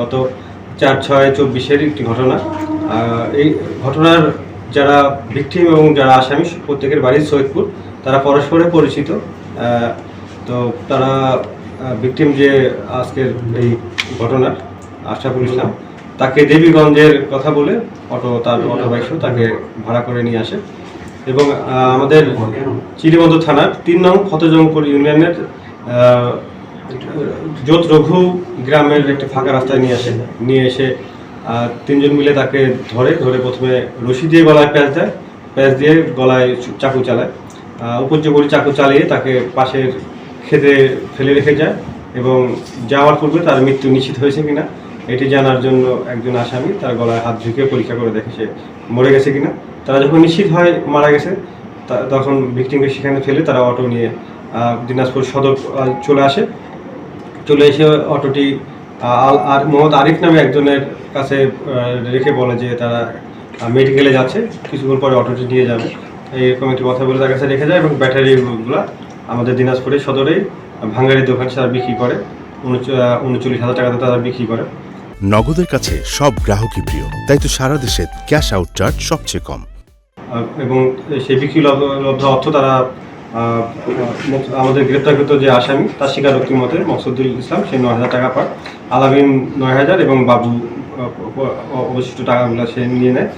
গত চার ছয় চব্বিশের একটি ঘটনা। এই ঘটনার যারা ভিকটিম এবং যারা আসামি প্রত্যেকের বাড়ি সৈয়দপুর তারা পরস্পরে পরিচিত। তো তারা ভিকটিম যে আজকের এই ঘটনার আশরাফুল ইসলাম তাকে দেবীগঞ্জের কথা বলে অটো তার অটো বাইকসহ তাকে ভাড়া করে নিয়ে আসে। এবং আমাদের চিরিবন্ধ থানার তিন নং ফতজংপুর ইউনিয়নের জোত রঘু গ্রামের একটা ফাঁকা রাস্তায় নিয়ে আসে, নিয়ে এসে তিনজন মিলে তাকে ধরে ধরে প্রথমে রশি দিয়ে গলায় প্যাঁচ দেয়, প্যাঁচ দিয়ে গলায় চাকু চালায়। উপর্যুপরি চাকু চালিয়ে তাকে পাশের খেতে ফেলে রেখে যায় এবং যাওয়ার পূর্বে তার মৃত্যু নিশ্চিত হয়েছে কিনা, এটি জানার জন্য একজন আসামি তার গলায় হাত ঝুঁকে পরীক্ষা করে দেখে সে মরে গেছে কিনা। তারা যখন নিশ্চিত হয় মারা গেছে তখন ভিকটিমকে সেখানে ফেলে তারা অটো নিয়ে দিনাজপুর সদর চলে আসে। চলে এসে অটোটি আর মোহাম্মদ আরিফ নামে একজনের কাছে রেখে বলে যে তারা মেডিকেলে যাচ্ছে কিছুক্ষণ পরে অটোটি নিয়ে যাবে। এরকম একটি কথা বলে তার কাছে রেখে যায় এবং ব্যাটারিগুলো আমাদের দিনাজপুরে সদরেই ভাঙ্গারি দোকান তারা বিক্রি করে। উনচল্লিশ হাজার টাকাতে তারা বিক্রি করে। নগদের কাছে সব গ্রাহকই প্রিয় তাই তো সারা দেশে ক্যাশ আউট চার্জ সবচেয়ে কম। এবং সেই বিক্রি লব্ধ অর্থ তারা আমাদের গ্রেপ্তারকৃত যে আসামি, তার স্বীকারোক্তি মতে মকসুদুল ইসলাম, সে নয় হাজার টাকা পায় আলামিন নয় হাজার এবং বাবু অবশিষ্ট টাকাগুলো সে নিয়ে নেয়।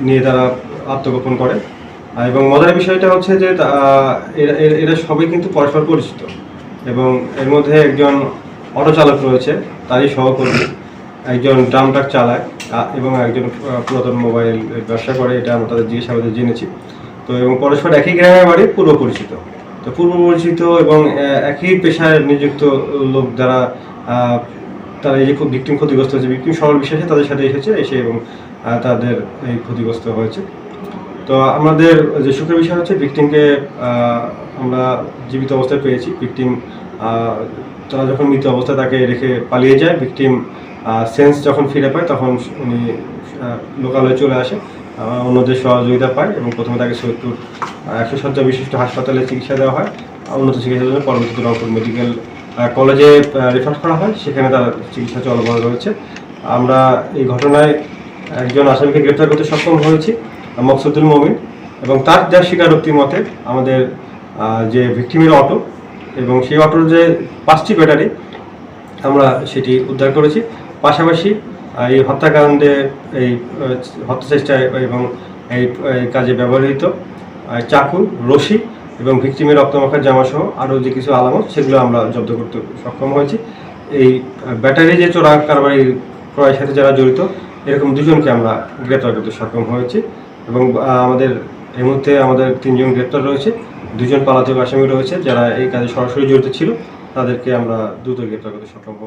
নিয়ে তারা আত্মগোপন করে। এবং মজার বিষয়টা হচ্ছে যে এরা সবাই কিন্তু পরস্পর পরিচিত। এবং এর মধ্যে একজন অটো চালক রয়েছে, তারই সহকর্মী। একজন ড্রাম ট্রাক চালায় এবং একজন পুরাতন মোবাইল ব্যবসা করে। এটা আমরা তাদের জিজ্ঞাসাবাদে জেনেছি। তো এবং পরস্পর একই গ্রামের বাড়ি পূর্ব পরিচিত। তো পূর্ব পরিচিত এবং একই পেশায় নিযুক্ত লোক যারা তারা এই যে খুব ভিক্টিম ক্ষতিগ্রস্ত হয়েছে ভিক্টিম সরল বিশ্বাসে তাদের সাথে এসেছে, এসে এবং তাদের এই ক্ষতিগ্রস্ত হয়েছে। তো আমাদের যে সুখের বিষয় হচ্ছে ভিকটিমকে আমরা জীবিত অবস্থায় পেয়েছি। ভিকটিম তারা যখন মৃত অবস্থায় তাকে রেখে পালিয়ে যায় ভিকটিম সেন্স যখন ফিরে পায়, তখন উনি লোকালয়ে চলে আসে। অন্যদের সহযোগিতা পায় এবং প্রথমে তাকে সৈয়দপুর একশো শয্যা বিশিষ্ট হাসপাতালে চিকিৎসা দেওয়া হয় উন্নত চিকিৎসার জন্য পরবর্তীতে রংপুর মেডিকেল কলেজে রেফার করা হয়, সেখানে তার চিকিৎসা চলমান রয়েছে। আমরা এই ঘটনায় একজন আসামিকে গ্রেপ্তার করতে সক্ষম হয়েছি মকসুদুল মমিন, এবং তার যা স্বীকারোক্তি মতে আমাদের যে ভিক্টিমের অটো এবং সেই অটোর যে পাঁচটি ব্যাটারি, আমরা সেটি উদ্ধার করেছি। পাশাপাশি এই হত্যাকাণ্ডে এই আহ, হত্যা চেষ্টায় এবং এই কাজে ব্যবহৃত চাকু রশি এবং ভিক্টিমের রক্তমাখার জামাসহ আরও যে কিছু আলামত সেগুলো আমরা জব্দ করতে সক্ষম হয়েছি। এই ব্যাটারি যে চোরা কারবারি ক্রয়ের সাথে যারা জড়িত এরকম দুজনকে আমরা গ্রেপ্তার করতে সক্ষম হয়েছি এবং আমাদের এই মুহূর্তে আমাদের তিনজন গ্রেপ্তার রয়েছে। দুজন পলাতক আসামি রয়েছে যারা এই কাজে সরাসরি জড়িত ছিল তাদেরকে আমরা দ্রুত গ্রেপ্তার করতে সক্ষম